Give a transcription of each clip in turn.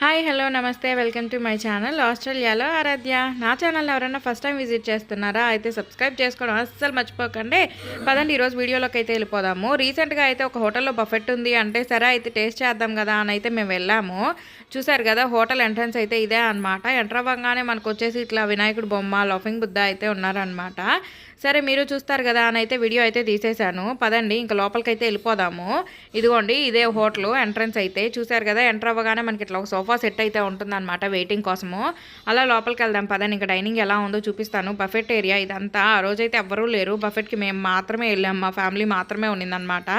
Hi hello నమస్తే welcome to my channel ఆస్ట్రేలియాలో ఆరాధ్య. నా ఛానల్ ఎవరైనా ఫస్ట్ టైం విజిట్ చేస్తున్నారా? అయితే సబ్స్క్రైబ్ చేసుకోవడం అస్సలు మర్చిపోకండి. పదండి ఈరోజు వీడియోలోకి అయితే వెళ్ళిపోదాము. రీసెంట్గా అయితే ఒక హోటల్లో బఫెట్ ఉంది. అంటే సరే అయితే టేస్ట్ చేద్దాం కదా అని అయితే మేము వెళ్ళాము. చూసారు కదా హోటల్ ఎంట్రన్స్ అయితే ఇదే అనమాట ఎంటర్ అవ్వగానే మనకు వచ్చేసి ఇట్లా వినాయకుడు బొమ్మ లఫింగ్ బుద్ధ అయితే ఉన్నారనమాట సరే మీరు చూస్తారు కదా అని అయితే వీడియో అయితే తీసేశాను. పదండి ఇంకా లోపలికి అయితే వెళ్ళిపోదాము. ఇదిగోండి ఇదే హోటల్ ఎంట్రన్స్ అయితే. చూసారు కదా ఎంటర్ అవ్వగానే మనకి ఇట్లా ఒక సోఫా సెట్ అయితే ఉంటుందన్నమాట వెయిటింగ్ కోసము. అలా లోపలికి వెళ్దాం పదని ఇంకా డైనింగ్ ఎలా ఉందో చూపిస్తాను. బఫెట్ ఏరియా ఇదంతా. ఆ రోజైతే ఎవ్వరూ లేరు. బఫెట్కి మేము మాత్రమే వెళ్ళాం. మా ఫ్యామిలీ మాత్రమే ఉండిందనమాట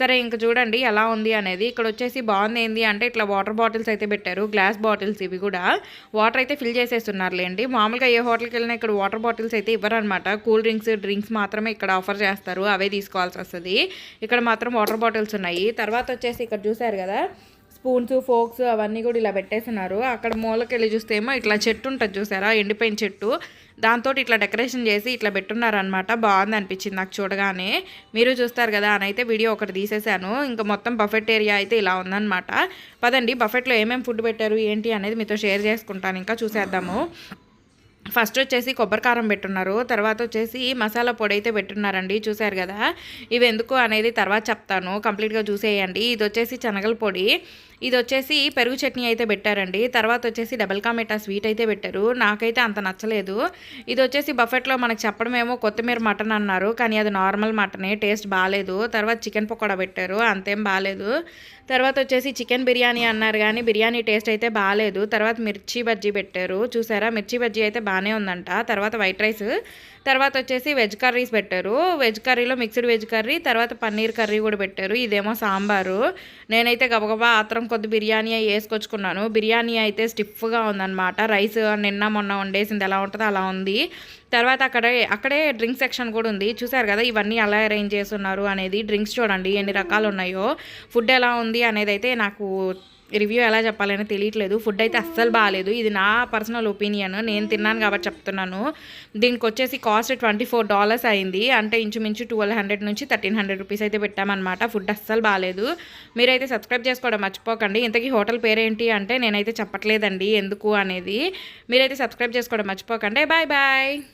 సరే ఇంకా చూడండి ఎలా ఉంది అనేది. ఇక్కడ వచ్చేసి బాగుంది ఏంది అంటే ఇట్లా వాటర్ బాటిల్స్ అయితే పెట్టారు. గ్లాస్ బాటిల్స్ ఇవి కూడా. వాటర్ అయితే ఫిల్ చేసేస్తున్నారులేండి. మామూలుగా ఏ హోటల్కి వెళ్ళినా ఇక్కడ వాటర్ బాటిల్స్ అయితే ఇవ్వరనమాట కూల్ డ్రింక్స్ డ్రింక్స్ మాత్రమే ఇక్కడ ఆఫర్ చేస్తారు. అవే తీసుకోవాల్సి వస్తుంది. ఇక్కడ మాత్రం వాటర్ బాటిల్స్ ఉన్నాయి. తర్వాత వచ్చేసి ఇక్కడ చూసారు కదా. స్పూన్స్ ఫోక్స్ అవన్నీ కూడా ఇలా పెట్టేస్తున్నారు. అక్కడ మూలకి వెళ్ళి చూస్తే ఏమో ఇట్లా చెట్టు ఉంటుంది చూసారా? ఎండిపోయిన చెట్టు. దాంతో ఇట్లా డెకరేషన్ చేసి ఇట్లా పెట్టున్నారనమాట బాగుంది అనిపించింది నాకు చూడగానే. మీరు చూస్తారు కదా అని అయితే వీడియో ఒకటి తీసేశాను. ఇంకా మొత్తం బఫెట్ ఏరియా అయితే ఇలా ఉందన్నమాట. పదండి బఫెట్లో ఏమేమి ఫుడ్ పెట్టారు ఏంటి అనేది మీతో షేర్ చేసుకుంటాను. ఇంకా చూసేద్దాము. ఫస్ట్ వచ్చేసి కొబ్బరి కారం పెట్టున్నారు. తర్వాత వచ్చేసి మసాలా పొడి అయితే పెట్టున్నారండి. చూసారు కదా? ఇవి ఎందుకు అనేది తర్వాత చెప్తాను. కంప్లీట్గా చూసేయండి. ఇది వచ్చేసి శనగల పొడి. ఇది వచ్చేసి పెరుగు చట్నీ అయితే పెట్టారండి. తర్వాత వచ్చేసి డబల్ కామెటా స్వీట్ అయితే పెట్టారు. నాకైతే అంత నచ్చలేదు. ఇది వచ్చేసి బఫెట్లో మనకు చెప్పడమేమో కొత్తిమీర మటన్ అన్నారు. కానీ అది నార్మల్ మటనే. టేస్ట్ బాగాలేదు తర్వాత చికెన్ పకోడా పెట్టారు. అంతేం బాగాలేదు తర్వాత వచ్చేసి చికెన్ బిర్యానీ అన్నారు కానీ బిర్యానీ టేస్ట్ అయితే బాగాలేదు తర్వాత మిర్చి బజ్జీ పెట్టారు. చూసారా? మిర్చి బజ్జీ అయితే బాగానే ఉందంట. తర్వాత వైట్ రైస్. తర్వాత వచ్చేసి వెజ్ కర్రీస్ పెట్టారు. వెజ్ కర్రీలో మిక్స్డ్ వెజ్ కర్రీ తర్వాత పన్నీర్ కర్రీ కూడా పెట్టారు. ఇదేమో సాంబారు. నేనైతే గబగబా ఆత్రం కొద్ది బిర్యానీ వేసుకొచ్చుకున్నాను. బిర్యానీ అయితే స్టిఫ్గా ఉందన్నమాట. రైస్ నిన్న మొన్న వండేసింది. ఎలా ఉంటుందో అలా ఉంది. తర్వాత అక్కడే అక్కడే డ్రింక్ సెక్షన్ కూడా ఉంది. చూసారు కదా ఇవన్నీ ఎలా అరేంజ్ చేస్తున్నారు అనేది. డ్రింక్స్ చూడండి ఎన్ని రకాలు ఉన్నాయో. ఫుడ్ ఎలా ఉంది అనేది అయితే నాకు రివ్యూ ఎలా చెప్పాలని తెలియట్లేదు. ఫుడ్ అయితే అస్సలు బాగాలేదు ఇది నా పర్సనల్ ఒపీనియన్. నేను తిన్నాను కాబట్టి చెప్తున్నాను. దీనికి వచ్చేసి కాస్ట్ ట్వంటీ ఫోర్ డాలర్స్ అయింది. అంటే ఇంచుమించు ట్వెల్వ్ హండ్రెడ్ నుంచి థర్టీన్ హండ్రెడ్ రూపీస్ అయితే పెట్టామన్నమాట. ఫుడ్ అస్సలు బాగాలేదు మీరైతే సబ్స్క్రైబ్ చేసుకోవడం మర్చిపోకండి. ఇంతకీ హోటల్ పేరేంటి అంటే నేనైతే చెప్పట్లేదండి. ఎందుకు అనేది మీరైతే సబ్స్క్రైబ్ చేసుకోవడం మర్చిపోకండి. Bye bye.